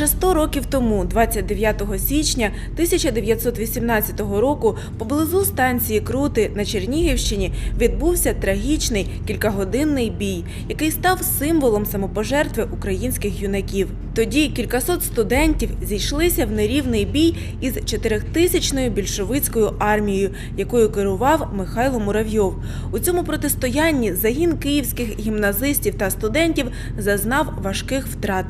Майже 100 років тому, 29 січня 1918 року, поблизу станції Крути на Чернігівщині відбувся трагічний кількагодинний бій, який став символом самопожертви українських юнаків. Тоді кількасот студентів зійшлися в нерівний бій із чотирьохтисячною більшовицькою армією, якою керував Михайло Муравйов. У цьому протистоянні загін київських гімназистів та студентів зазнав важких втрат.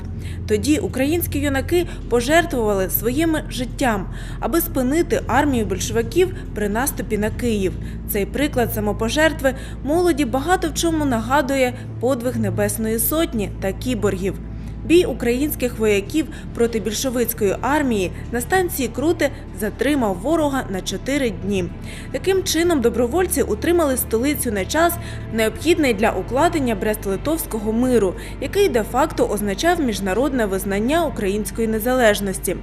Тоді українські юнаки пожертвували своїм життям, аби спинити армію більшовиків при наступі на Київ. Цей приклад самопожертви молоді багато в чому нагадує подвиг Небесної Сотні та кіборгів. Бій українських вояків проти більшовицької армії на станції Крути затримав ворога на чотири дні. Таким чином, добровольці утримали столицю на час, необхідний для укладення Брест-Литовського миру, який де-факто означав міжнародне визнання української незалежності.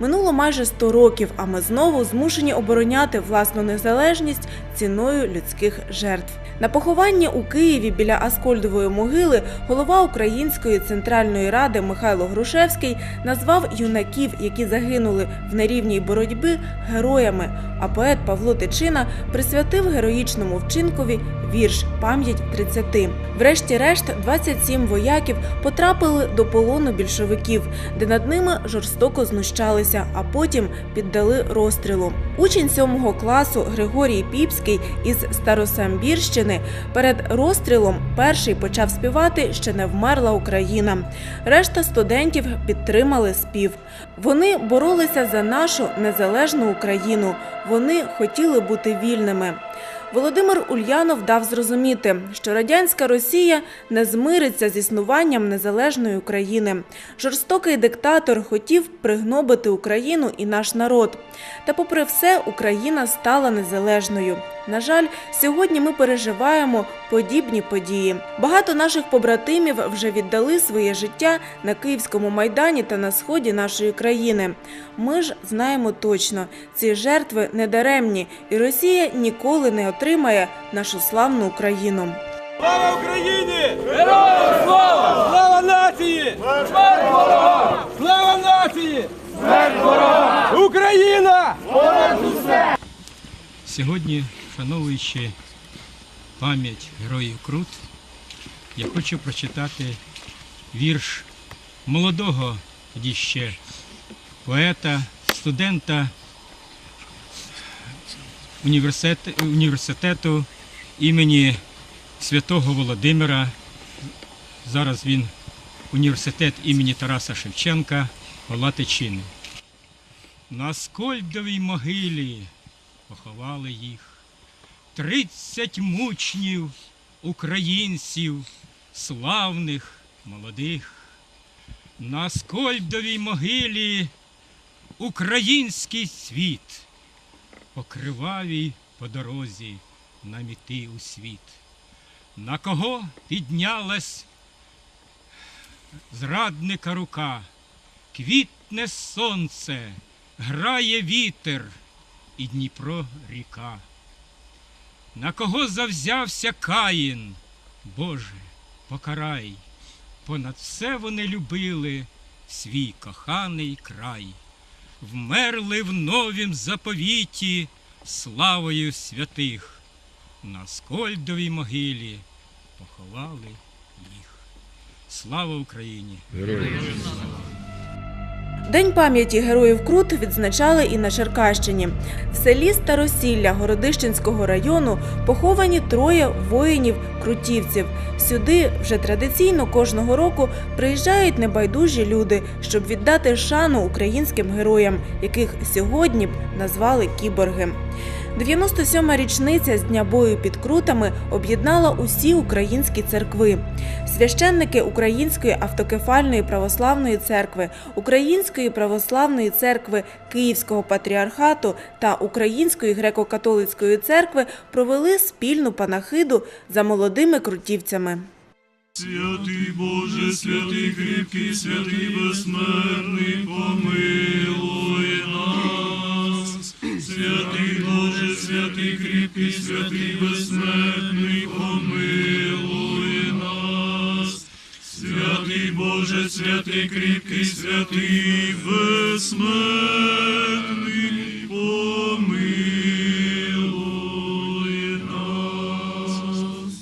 Минуло майже 100 років, а ми знову змушені обороняти власну незалежність ціною людських жертв. На похованні у Києві біля Аскольдової могили голова Української центральної ради Михайло Грушевський назвав юнаків, які загинули в нерівній боротьбі, героями. А поет Павло Тичина присвятив героїчному вчинкові вірш Пам'ять 30. Врешті-решт, 27 вояків потрапили до полону більшовиків, де над ними жорстоко знущалися, а потім піддали розстрілу. Учень 7 класу Григорій Піпський із Старосамбірщини перед розстрілом перший почав співати Ще не вмерла Україна. Решта студентів підтримали спів. Вони боролися за нашу незалежну Україну. Вони хотіли бути вільними. Володимир Ульянов дав зрозуміти, що радянська Росія не змириться з існуванням незалежної України. Жорстокий диктатор хотів пригнобити Україну і наш народ. Та, попри все, Україна стала незалежною. На жаль, сьогодні ми переживаємо подібні події. Багато наших побратимів вже віддали своє життя на Київському майдані та на сході нашої країни. Ми ж знаємо точно, ці жертви недаремні, і Росія ніколи не отримає нашу славну Україну. Слава Україні! Героям слава! Слава нації! Смерть ворогам! Слава нації! Смерть ворогам! Україна! Сьогодні, вшановуючи пам'ять героїв Крут, я хочу прочитати вірш молодого тоді ще поета, студента університету, імені Святого Володимира. Зараз він університет імені Тараса Шевченка, Гола Тичини. На Скольдовій могилі поховали їх. Тридцять мучнів українців, славних, молодих. На Скольдовій могилі український світ, по кривавій по дорозі нам іти у світ. На кого піднялась зрадника рука, квітне сонце, грає вітер і Дніпро ріка. На кого завзявся Каїн, Боже, покарай, понад все вони любили свій коханий край, вмерли в новім заповіті славою святих, на Скольдовій могилі поховали їх. Слава Україні! День пам'яті героїв Крут відзначали і на Черкащині. В селі Старосілля Городищенського району поховані троє воїнів-крутівців. Сюди вже традиційно кожного року приїжджають небайдужі люди, щоб віддати шану українським героям, яких сьогодні б назвали кіборги. 97-ма річниця з дня бою під крутами об'єднала усі українські церкви. Священники Української автокефальної православної церкви, Української православної церкви Київського патріархату та Української греко-католицької церкви провели спільну панахиду за молодими крутівцями. Святий Боже, святий кріпкий, святий безсмертний, помилуй нас. Святий і святий безсмертний помилуй нас, святий Боже, святий кріпкий, святий безсмертний помилуй нас.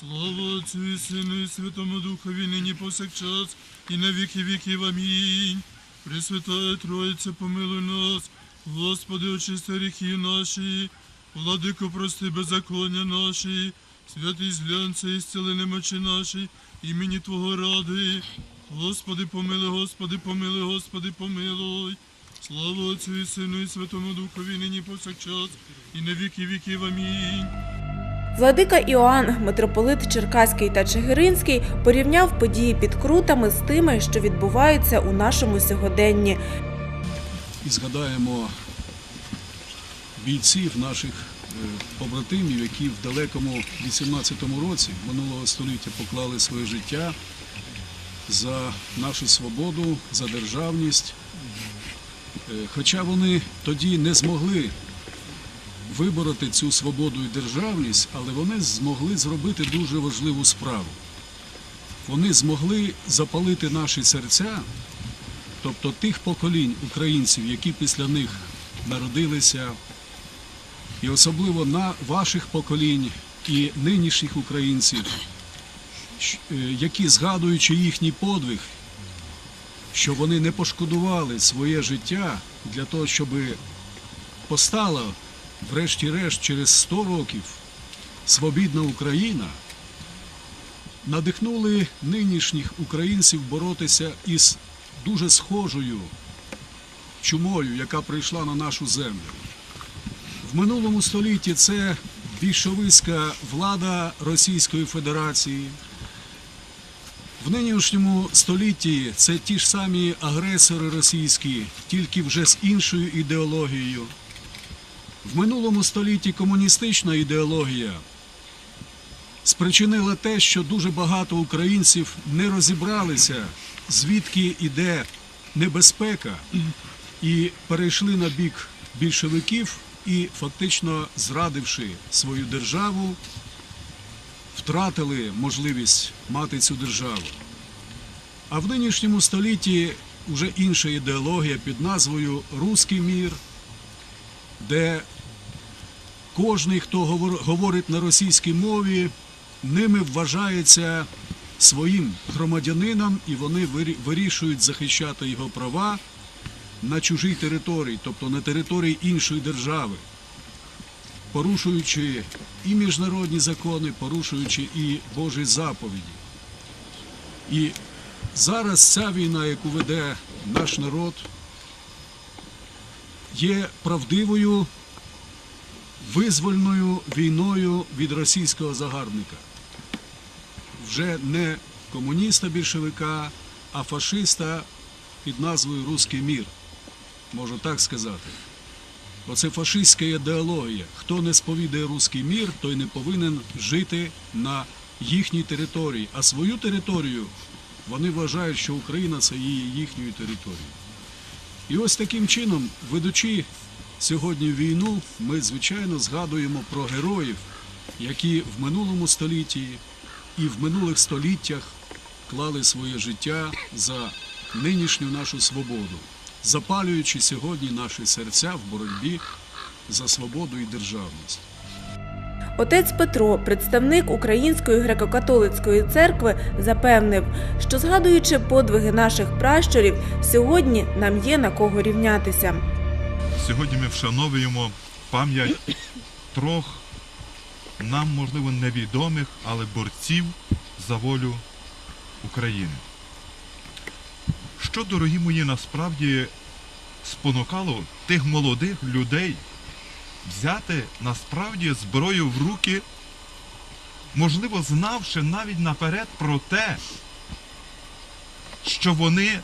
Слава Отцю і Сину, і Святому Духові, нині повсякчас, і на віки віків. Амінь. Пресвятая Троїця, помилуй нас, Господи, очисти гріхи наші владико, прости беззаконня наші, святий зглянься і зціли немочі наші, імені Твого ради. Господи, помилуй, Господи, помилуй, Господи, помилуй. Слава Отцю і Сину і Святому Духові, нині повсякчас, і на віки віків. Амінь. Владика Іоанн, митрополит Черкаський та Чигиринський, порівняв події під крутами з тими, що відбуваються у нашому сьогоденні. і згадаємо бійців наших е, побратимів, які в далекому 18-му році минулого століття поклали своє життя за нашу свободу, за державність. Е, Хоча вони тоді не змогли вибороти цю свободу і державність, але вони змогли зробити дуже важливу справу. Вони змогли запалити наші серця тобто тих поколінь українців, які після них народилися, і особливо на ваших поколінь і нинішніх українців, е, які, згадуючи їхній подвиг, що вони не пошкодували своє життя для того, щоб постала, врешті-решт, через 100 років свобідна Україна, надихнули нинішніх українців боротися із дуже схожою чумою, яка прийшла на нашу землю. Минулому столітті це більшовицька влада Російської Федерації. В нинішньому столітті це ті ж самі агресори російські, тільки вже з іншою ідеологією. В минулому столітті комуністична ідеологія спричинила те, що дуже багато українців не розібралися, звідки йде небезпека, і перейшли на бік більшовиків і фактично зрадивши свою державу, втратили можливість мати цю державу. А в нинішньому столітті вже інша ідеологія під назвою Руський мір, де кожний, хто говорить на російській мові, ними вважається своїм громадянином, і вони вирішують захищати його права на чужій території, тобто на території іншої держави, порушуючи і міжнародні закони, порушуючи і Божі заповіді. І зараз ця війна, яку веде наш народ, є правдивою визвольною війною від російського загарбника. Вже не комуніста більшовика, а фашиста під назвою Руський мір. Можу так сказати. Оце фашистська ідеологія. Хто не сповідає руський мір, той не повинен жити на їхній території. А свою територію вони вважають, що Україна це є їхньою територією. І ось таким чином, ведучи сьогодні війну, ми звичайно згадуємо про героїв, які в минулому столітті і в минулих століттях клали своє життя за нинішню нашу свободу, запалюючи сьогодні наші серця в боротьбі за свободу і державність. Отець Петро, представник Української греко-католицької церкви, запевнив, що згадуючи подвиги наших пращурів, сьогодні нам є на кого рівнятися. Сьогодні ми вшановуємо пам'ять трьох нам, можливо, невідомих, але борців за волю України. Що, дорогі мої, насправді спонукало тих молодих людей взяти насправді зброю в руки, можливо, знавши навіть наперед про те, що вони,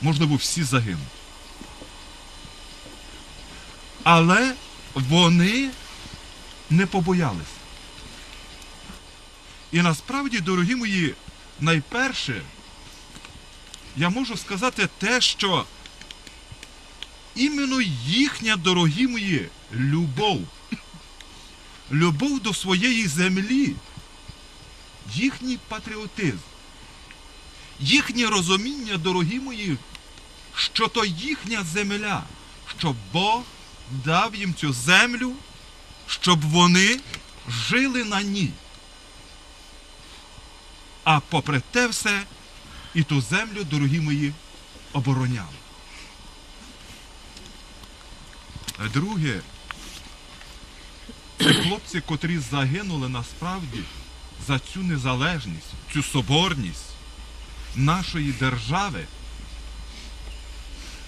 можливо, всі загинуть. Але вони не побоялися. І насправді, дорогі мої, найперше, я можу сказати те, що іменно їхня, дорогі мої, любов, любов до своєї землі, їхній патріотизм, їхнє розуміння, дорогі мої, що то їхня земля, що Бог дав їм цю землю, щоб вони жили на ній. а попри те все, і ту землю, дорогі мої, обороняли. А Друге, це хлопці, котрі загинули насправді за цю незалежність, цю соборність нашої держави,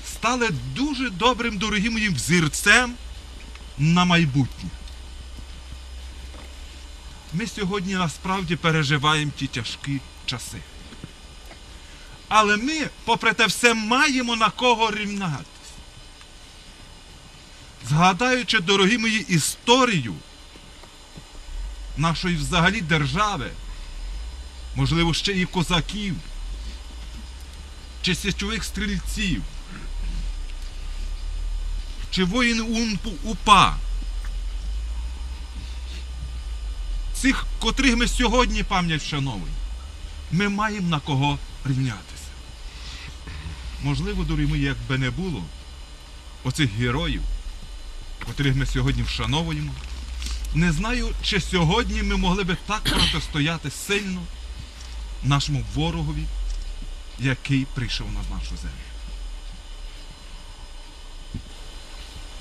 стали дуже добрим, дорогі мої, взірцем на майбутнє. Ми сьогодні насправді переживаємо ті тяжкі часи. Але ми, попри те все, маємо на кого рівнятися. Згадаючи, дорогі мої, історію нашої взагалі держави, можливо, ще і козаків, чи січових стрільців, чи воїн УНПУ УПА, цих, котрих ми сьогодні пам'ять вшановуємо, ми маємо на кого рівнятися. Можливо, дорогі мої, якби не було оцих героїв, котрих ми сьогодні вшановуємо, не знаю, чи сьогодні ми могли би так протистояти сильно нашому ворогові, який прийшов на нашу землю.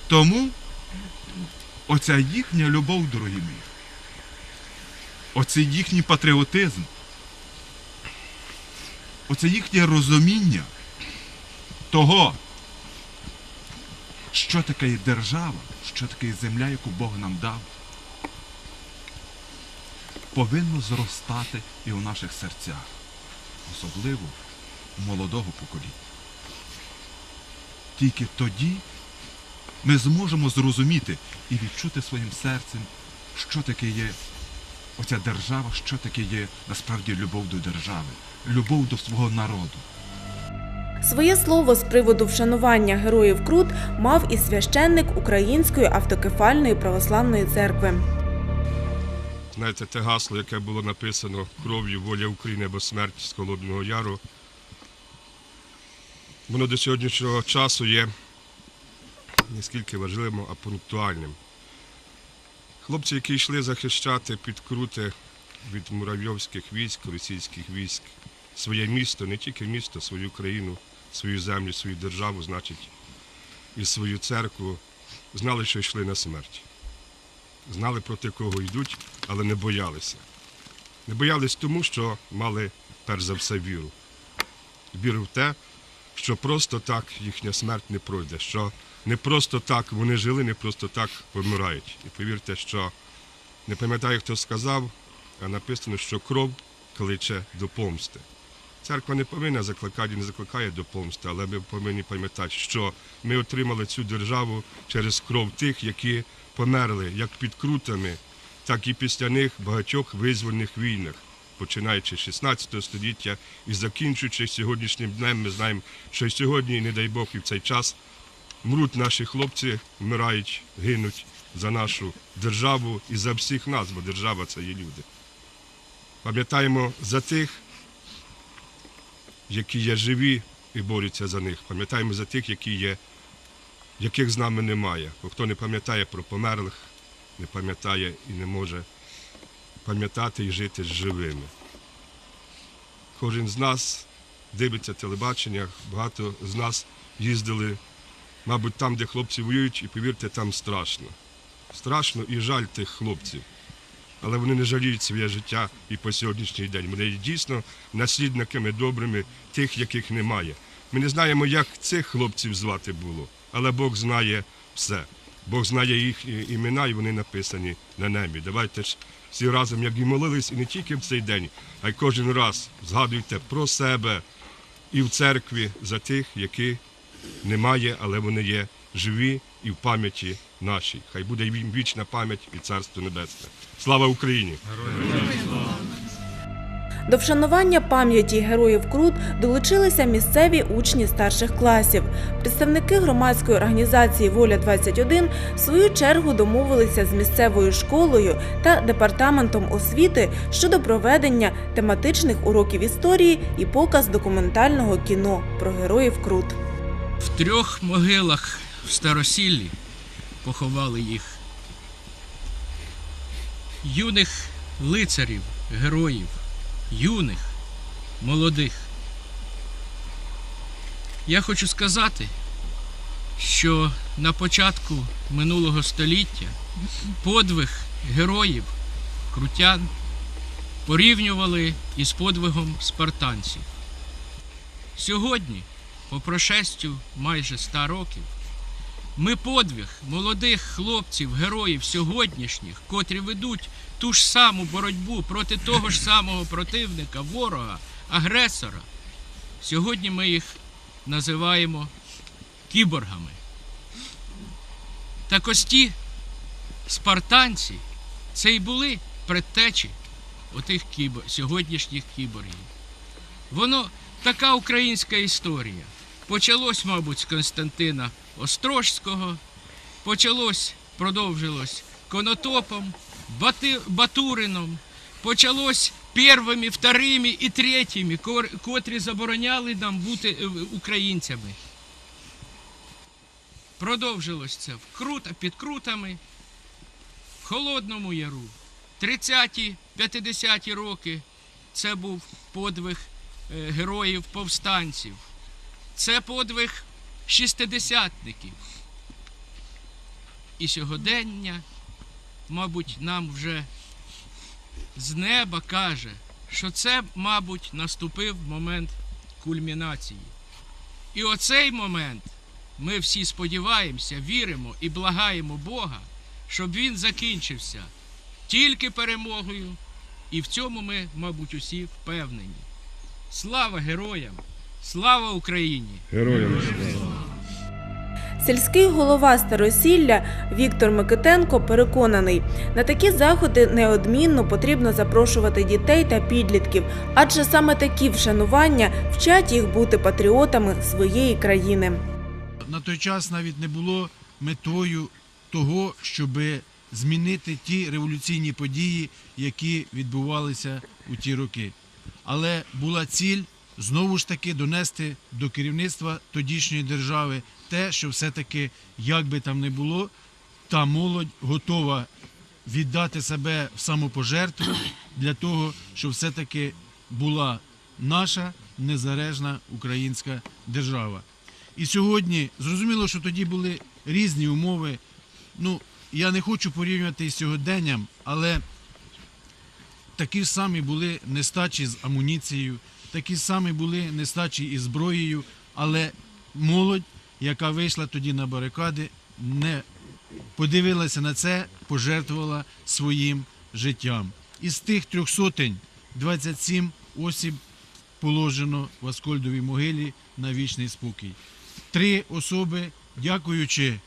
Тому оця їхня любов, дорогі мої, оцей їхній патріотизм, оце їхнє розуміння того, що таке є держава, що таке є земля, яку Бог нам дав, повинно зростати і у наших серцях, особливо у молодого покоління. Тільки тоді ми зможемо зрозуміти і відчути своїм серцем, що таке є оця держава, що таке є насправді любов до держави, любов до свого народу. Своє слово з приводу вшанування героїв Крут мав і священник Української автокефальної православної церкви. Знаєте, те гасло, яке було написано кров'ю воля України або смерть з Холодного Яру, воно до сьогоднішнього часу є не скільки важливим, а пунктуальним. Хлопці, які йшли захищати під крути від муравйовських військ, російських військ, своє місто, не тільки місто, свою країну, свою землю, свою державу, значить, і свою церкву, знали, що йшли на смерть знали проти кого йдуть, але не боялися. Не боялись тому, що мали перш за все віру. Віру в те, що просто так їхня смерть не пройде, що не просто так вони жили, не просто так помирають. І повірте, що не пам'ятаю, хто сказав, а написано, що кров кличе до помсти. Церква не повинна закликати, і не закликає до помсти, але ми повинні пам'ятати, що ми отримали цю державу через кров тих, які померли як під крутами, так і після них багатьох визвольних війнах, починаючи з 16 століття і закінчуючи сьогоднішнім днем, ми знаємо, що сьогодні, не дай Бог, і в цей час мруть наші хлопці, вмирають, гинуть за нашу державу і за всіх нас, бо держава це є люди. Пам'ятаємо за тих, які є живі і борються за них. Пам'ятаємо за тих, які є, яких з нами немає. Бо хто не пам'ятає про померлих, не пам'ятає і не може пам'ятати і жити з живими. Кожен з нас дивиться телебачення, багато з нас їздили, мабуть, там, де хлопці воюють, і повірте, там страшно. Страшно і жаль тих хлопців. Але вони не жаліють своє життя і по сьогоднішній день. Вони є дійсно наслідниками добрими тих, яких немає. Ми не знаємо, як цих хлопців звати було, але Бог знає все. Бог знає їх імена, і вони написані на небі. Давайте ж всі разом, як і молились, і не тільки в цей день, а й кожен раз згадуйте про себе і в церкві за тих, які немає, але вони є живі і в пам'яті нашій. Хай буде їм вічна пам'ять і царство небесне. Слава Україні! До вшанування пам'яті героїв Крут долучилися місцеві учні старших класів. Представники громадської організації Воля 21 в свою чергу домовилися з місцевою школою та департаментом освіти щодо проведення тематичних уроків історії і показ документального кіно про героїв Крут. В трьох могилах в Старосіллі поховали їх. Юних лицарів, героїв, юних, молодих. Я хочу сказати, що на початку минулого століття подвиг героїв, крутян порівнювали із подвигом спартанців. Сьогодні, по прошестю майже ста років, ми подвиг молодих хлопців, героїв сьогоднішніх, котрі ведуть ту ж саму боротьбу проти того ж самого противника, ворога, агресора. Сьогодні ми їх називаємо кіборгами. Так ось ті спартанці це й були предтечі отих кібо, сьогоднішніх кіборгів. Воно така українська історія. Почалось, мабуть, з Константина Острожського, почалось, продовжилось Конотопом, Бати, Батурином, почалось первими, вторими і третіми, котрі забороняли нам бути е, українцями. Продовжилось це в Крута, під Крутами, в Холодному Яру. 30-ті, 50-ті роки це був подвиг е, героїв повстанців. Це подвиг шістидесятників. І сьогодення, мабуть, нам вже з неба каже, що це, мабуть, наступив момент кульмінації. І оцей момент ми всі сподіваємося, віримо і благаємо Бога, щоб він закінчився тільки перемогою. І в цьому ми, мабуть, усі впевнені. Слава героям! Слава Україні! Сільський голова Старосілля Віктор Микитенко переконаний, на такі заходи неодмінно потрібно запрошувати дітей та підлітків, адже саме такі вшанування вчать їх бути патріотами своєї країни. на той час навіть не було метою того, щоб змінити ті революційні події, які відбувалися у ті роки. Але була ціль знову ж таки донести до керівництва тодішньої держави те, що все-таки, як би там не було, та молодь готова віддати себе в самопожертву для того, щоб все-таки була наша незалежна українська держава. І сьогодні зрозуміло, що тоді були різні умови. Ну, я не хочу порівнювати із сьогоденням, але такі ж самі були нестачі з амуніцією, такі ж самі були нестачі із зброєю, але молодь, яка вийшла тоді на барикади, не подивилася на це, пожертвувала своїм життям. Із тих трьох сотень 27 осіб положено в Аскольдовій могилі на вічний спокій. Три особи, дякуючи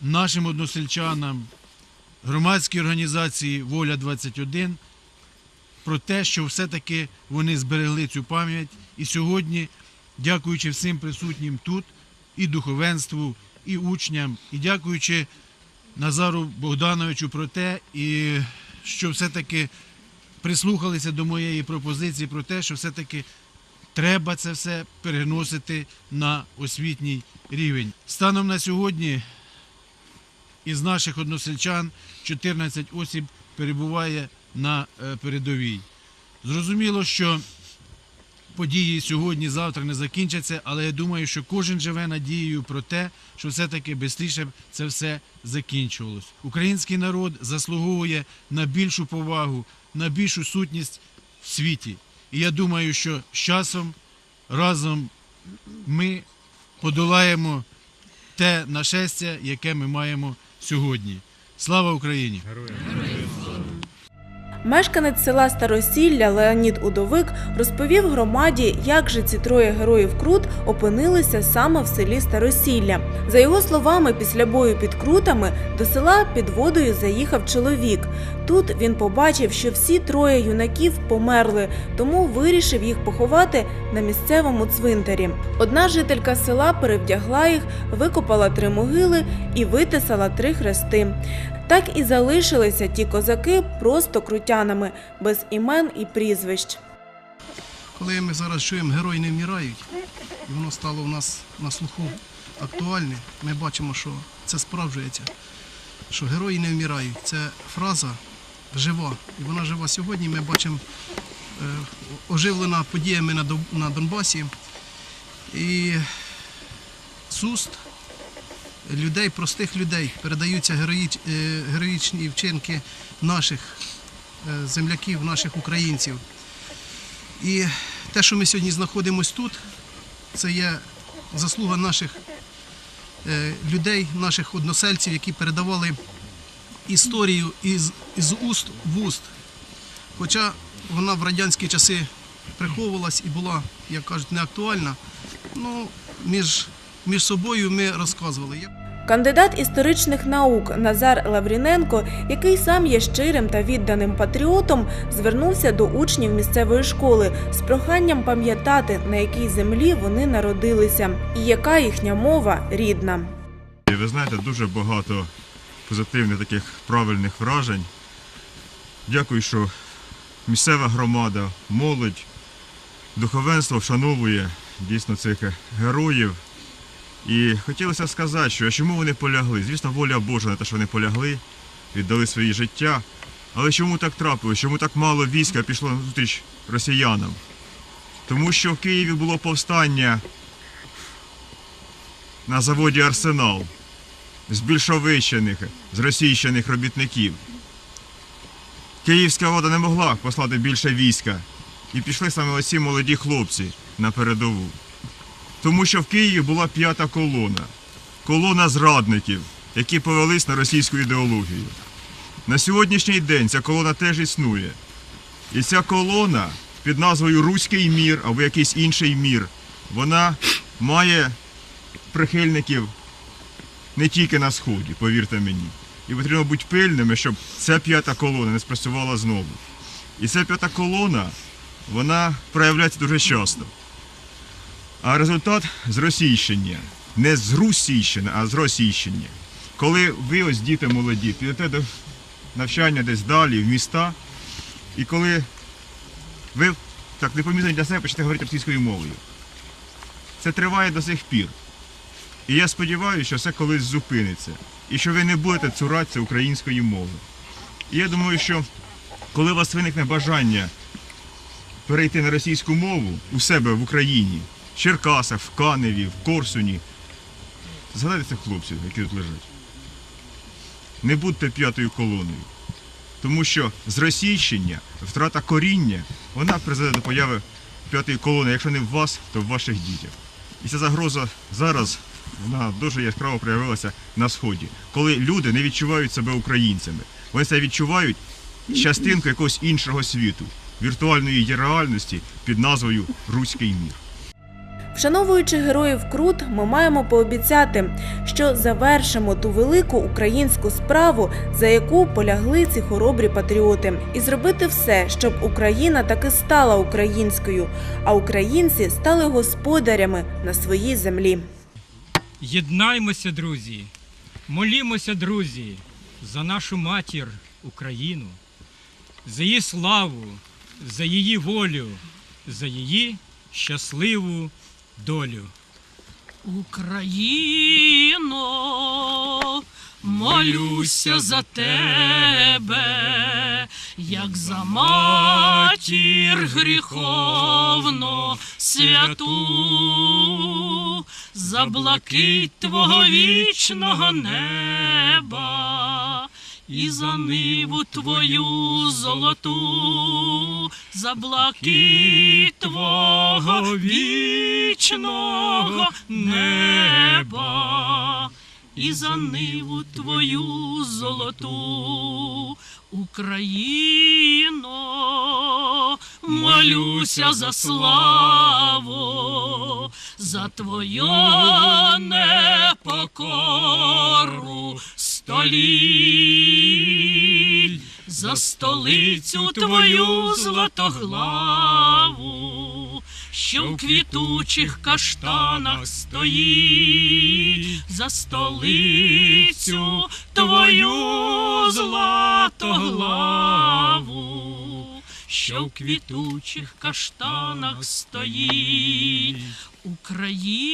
нашим односельчанам, громадській організації Воля 21 про те, що все-таки вони зберегли цю пам'ять. І сьогодні, дякуючи всім присутнім тут, і духовенству, і учням, і дякуючи Назару Богдановичу про те, і що все-таки прислухалися до моєї пропозиції про те, що все-таки треба це все переносити на освітній рівень. Станом на сьогодні із наших односельчан 14 осіб перебуває на е, передовій. Зрозуміло, що події сьогодні, завтра не закінчаться, але я думаю, що кожен живе надією про те, що все-таки швидше це все закінчувалось. Український народ заслуговує на більшу повагу, на більшу сутність в світі. І я думаю, що з часом разом ми подолаємо те нашестя, яке ми маємо сьогодні. Слава Україні! Мешканець села Старосілля Леонід Удовик розповів громаді, як же ці троє героїв Крут опинилися саме в селі Старосілля. За його словами, після бою під Крутами до села під водою заїхав чоловік. Тут він побачив, що всі троє юнаків померли, тому вирішив їх поховати на місцевому цвинтарі. Одна жителька села перевдягла їх, викопала три могили і витисала три хрести. Так і залишилися ті козаки просто крутянами, без імен і прізвищ. Коли ми зараз чуємо герої не вмирають, і воно стало у нас на слуху актуальне, ми бачимо, що це справджується. Що герої не вмирають. Це фраза жива. І вона жива сьогодні. Ми бачимо оживлена подіями на Донбасі. І з уст людей, простих людей, передаються е, героїчні вчинки наших е, земляків, наших українців. І те, що ми сьогодні знаходимося тут, це є заслуга наших е, людей, наших односельців, які передавали історію із, із уст в уст. Хоча вона в радянські часи приховувалась і була, як кажуть, не актуальна, ну, між, між собою ми розказували. Кандидат історичних наук Назар Лавріненко, який сам є щирим та відданим патріотом, звернувся до учнів місцевої школи з проханням пам'ятати, на якій землі вони народилися, і яка їхня мова рідна. Ви знаєте, дуже багато позитивних таких правильних вражень. Дякую, що місцева громада, молодь, духовенство вшановує дійсно цих героїв. І хотілося сказати, що чому вони полягли? Звісно, воля Божа на те, що вони полягли, віддали свої життя. Але чому так трапилось? Чому так мало війська пішло на зустріч росіянам? Тому що в Києві було повстання на заводі Арсенал з більшовищених, з російщених робітників. Київська влада не могла послати більше війська. І пішли саме оці молоді хлопці на передову. Тому що в Києві була п'ята колона. Колона зрадників, які повелись на російську ідеологію. На сьогоднішній день ця колона теж існує. І ця колона під назвою Руський мір або якийсь інший мір, вона має прихильників не тільки на сході, повірте мені. І потрібно бути пильними, щоб ця п'ята колона не спрацювала знову. І ця п'ята колона, вона проявляється дуже часто. А результат зросійщення. Не зрусійщення, а зросійщення. Коли ви, ось діти молоді, підете до навчання десь далі, в міста, і коли ви так непомітно для себе почнете говорити російською мовою. Це триває до сих пір. І я сподіваюся, що це колись зупиниться. І що ви не будете цуратися української мови. І я думаю, що коли у вас виникне бажання перейти на російську мову у себе в Україні, Черкасах, в Каневі, в Корсуні, згадайте цих хлопців, які тут лежать. Не будьте п'ятою колоною. Тому що зросійщення, втрата коріння, вона призведе до появи п'ятої колони, якщо не в вас, то в ваших дітях. І ця загроза зараз вона дуже яскраво проявилася на сході, коли люди не відчувають себе українцями. Вони себе відчувають частинкою якогось іншого світу, віртуальної реальності під назвою Руський мір. Вшановуючи героїв Крут, ми маємо пообіцяти, що завершимо ту велику українську справу, за яку полягли ці хоробрі патріоти, і зробити все, щоб Україна таки стала українською, а українці стали господарями на своїй землі. Єднаймося, друзі, молімося, друзі, за нашу матір Україну, за її славу, за її волю, за її щасливу долю. Україно, молюся за тебе, як за матір гріховно святу, за блакить твого вічного неба. І за ниву твою золоту, за блакит твого вічного неба, і за ниву твою золоту, Україно, молюся за славу, за твою непокору століть, за столицю твою златоглаву, що в квітучих каштанах стоїть, за столицю твою златоглаву, що в квітучих каштанах стоїть. Україно,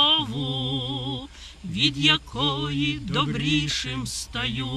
від якої добрішим стаю.